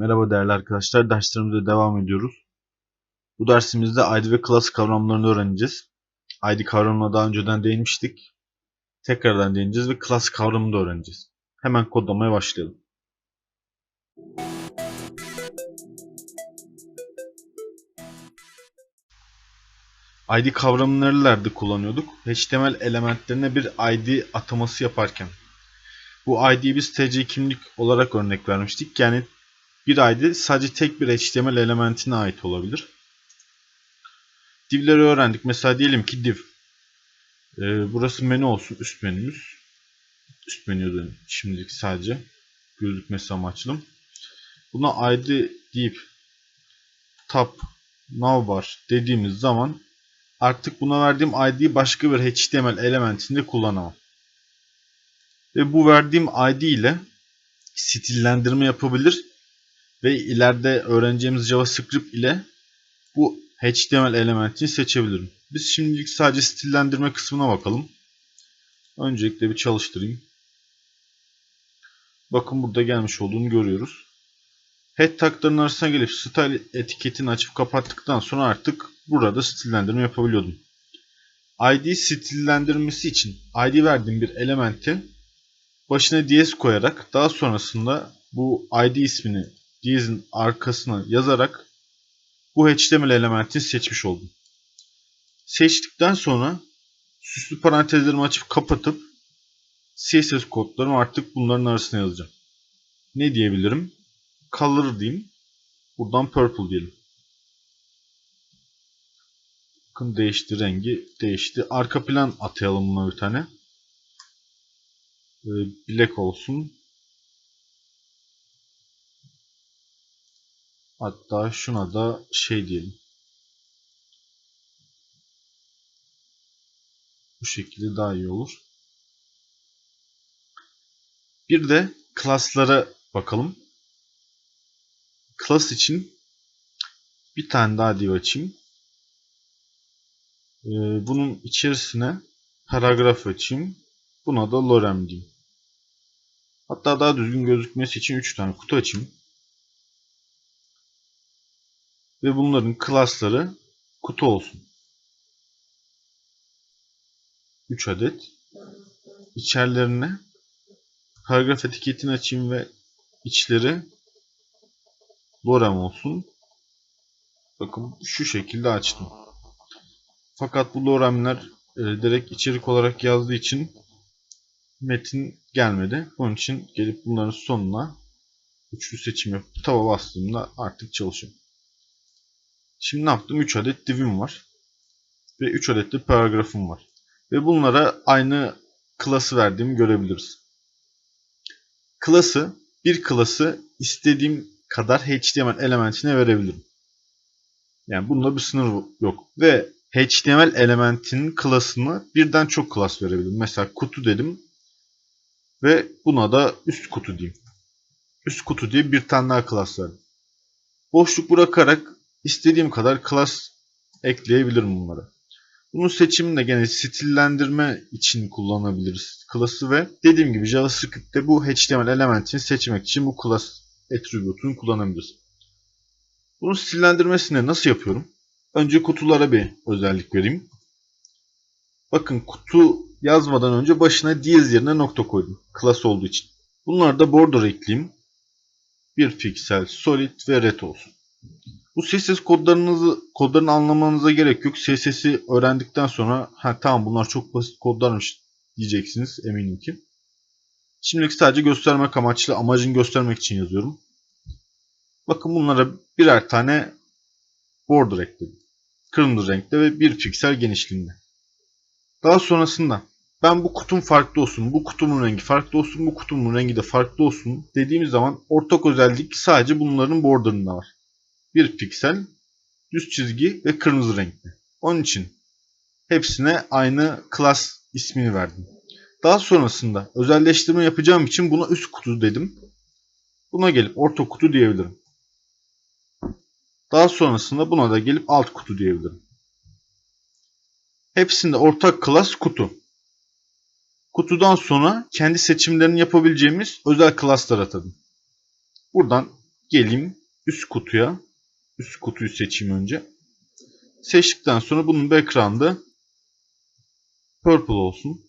Merhaba değerli arkadaşlar, derslerimize devam ediyoruz. Bu dersimizde ID ve class kavramlarını öğreneceğiz. ID kavramına daha önceden değinmiştik. Tekrardan değineceğiz ve class kavramını da öğreneceğiz. Hemen kodlamaya başlayalım. ID kavramını nerelerde kullanıyorduk? HTML elementlerine bir ID ataması yaparken. Bu ID'yi biz TC kimlik olarak örnek vermiştik. Yani bir ID sadece tek bir HTML elementine ait olabilir. Div'leri öğrendik. Mesela diyelim ki div. Ee, burası menü olsun. Üst menümüz. Üst menüde şimdilik sadece gözükmesi amaçlı. Buna ID deyip tab navbar dediğimiz zaman artık buna verdiğim ID'yi başka bir HTML elementinde kullanamam. Ve bu verdiğim ID ile stillendirme yapabilir ve ileride öğreneceğimiz JavaScript ile bu HTML elementini seçebilirim. Biz şimdilik sadece stillendirme kısmına bakalım. Öncelikle bir çalıştırayım. Bakın burada gelmiş olduğunu görüyoruz. Head tagların arasına gelip style etiketini açıp kapattıktan sonra artık burada stillendirme yapabiliyordum. ID stillendirmesi için ID verdiğim bir elementi başına DS koyarak daha sonrasında bu ID ismini DS'in arkasına yazarak bu HTML elementini seçmiş oldum. Seçtikten sonra süslü parantezlerimi açıp kapatıp CSS kodlarımı artık bunların arasına yazacağım. Ne diyebilirim? Color diyeyim. Buradan purple diyelim. Bakın değişti rengi. Değişti. Arka plan atayalım buna bir tane. Black olsun. Hatta şuna da şey diyelim. Bu şekilde daha iyi olur. Bir de class'lara bakalım. Class için bir tane daha div açayım. Ee, bunun içerisine paragraf açayım. Buna da lorem diyeyim. Hatta daha düzgün gözükmesi için 3 tane kutu açayım. Ve bunların klasları kutu olsun. 3 adet. İçerilerine paragraf etiketini açayım ve içleri lorem olsun. Bakın şu şekilde açtım. Fakat bu loremler e, direkt içerik olarak yazdığı için metin gelmedi. Onun için gelip bunların sonuna üçlü seçim yapıp tava bastığımda artık çalışıyor. Şimdi ne yaptım? 3 adet divim var. Ve 3 adet de paragrafım var. Ve bunlara aynı klası verdiğimi görebiliriz. Klası, bir klası istediğim kadar HTML elementine verebilirim. Yani bunda bir sınır yok. Ve HTML elementinin klasını birden çok klas verebilirim. Mesela kutu dedim. Ve buna da üst kutu diyeyim. Üst kutu diye bir tane daha klas verdim. Boşluk bırakarak istediğim kadar klas ekleyebilirim bunlara. Bunun seçimini de gene stillendirme için kullanabiliriz klası ve dediğim gibi JavaScript'te bu HTML elementini seçmek için bu class attribute'unu kullanabiliriz. Bunun stillendirmesini nasıl yapıyorum? Önce kutulara bir özellik vereyim. Bakın kutu yazmadan önce başına diyez yerine nokta koydum. Class olduğu için. Bunları da border ekleyeyim. Bir piksel, solid ve red olsun. Bu CSS kodlarınızı kodlarını anlamanıza gerek yok. CSS'i öğrendikten sonra ha tamam bunlar çok basit kodlarmış diyeceksiniz eminim ki. Şimdilik sadece göstermek amaçlı amacını göstermek için yazıyorum. Bakın bunlara birer tane border ekledim. Kırmızı renkte ve bir piksel genişliğinde. Daha sonrasında ben bu kutum farklı olsun, bu kutumun rengi farklı olsun, bu kutumun rengi de farklı olsun dediğimiz zaman ortak özellik sadece bunların borderında var. Bir piksel, düz çizgi ve kırmızı renkli. Onun için hepsine aynı class ismini verdim. Daha sonrasında özelleştirme yapacağım için buna üst kutu dedim. Buna gelip orta kutu diyebilirim. Daha sonrasında buna da gelip alt kutu diyebilirim. Hepsinde ortak class kutu. Kutudan sonra kendi seçimlerini yapabileceğimiz özel classlar atadım. Buradan geleyim üst kutuya. Üst kutuyu seçeyim önce. Seçtikten sonra bunun background'ı purple olsun.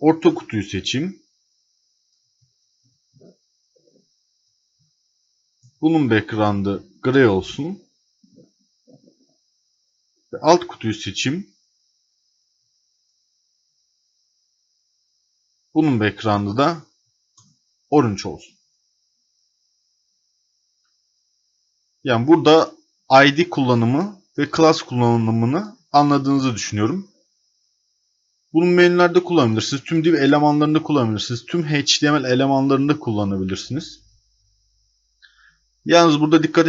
Orta kutuyu seçeyim. Bunun background'ı gray olsun. Ve alt kutuyu seçeyim. Bunun background'ı da orange olsun. Yani burada ID kullanımı ve class kullanımını anladığınızı düşünüyorum. Bunu menülerde kullanabilirsiniz. Tüm div elemanlarında kullanabilirsiniz. Tüm HTML elemanlarında kullanabilirsiniz. Yalnız burada dikkat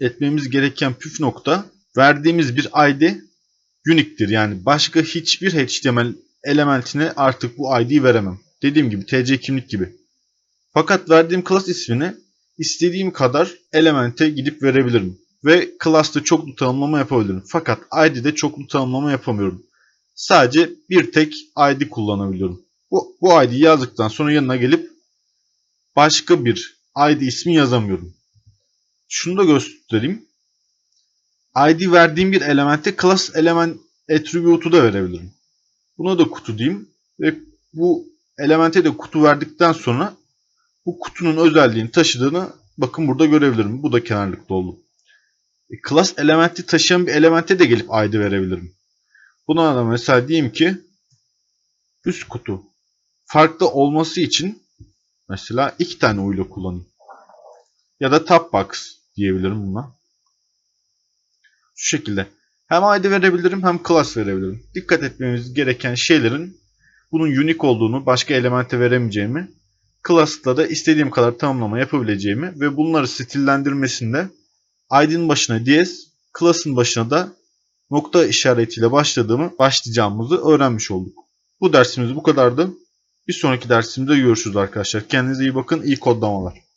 etmemiz gereken püf nokta verdiğimiz bir ID unique'tir. Yani başka hiçbir HTML elementine artık bu ID'yi veremem. Dediğim gibi TC kimlik gibi. Fakat verdiğim class ismini istediğim kadar elemente gidip verebilirim. Ve class'ta çoklu tanımlama yapabilirim. Fakat ID'de çoklu tanımlama yapamıyorum. Sadece bir tek ID kullanabiliyorum. Bu, bu ID'yi yazdıktan sonra yanına gelip başka bir ID ismi yazamıyorum. Şunu da göstereyim. ID verdiğim bir elemente class element attribute'u da verebilirim. Buna da kutu diyeyim ve bu elemente de kutu verdikten sonra bu kutunun özelliğini taşıdığını bakın burada görebilirim. Bu da kenarlıkta oldu. E, class elementi taşıyan bir elemente de gelip ID verebilirim. Buna da mesela diyeyim ki üst kutu farklı olması için mesela iki tane uyla kullanayım. Ya da top box diyebilirim buna. Şu şekilde. Hem ID verebilirim hem class verebilirim. Dikkat etmemiz gereken şeylerin bunun unique olduğunu, başka elemente veremeyeceğimi, class'ta da istediğim kadar tanımlama yapabileceğimi ve bunları stillendirmesinde ID'nin başına DS, class'ın başına da nokta işaretiyle başladığımı, başlayacağımızı öğrenmiş olduk. Bu dersimiz bu kadardı. Bir sonraki dersimizde görüşürüz arkadaşlar. Kendinize iyi bakın. İyi kodlamalar.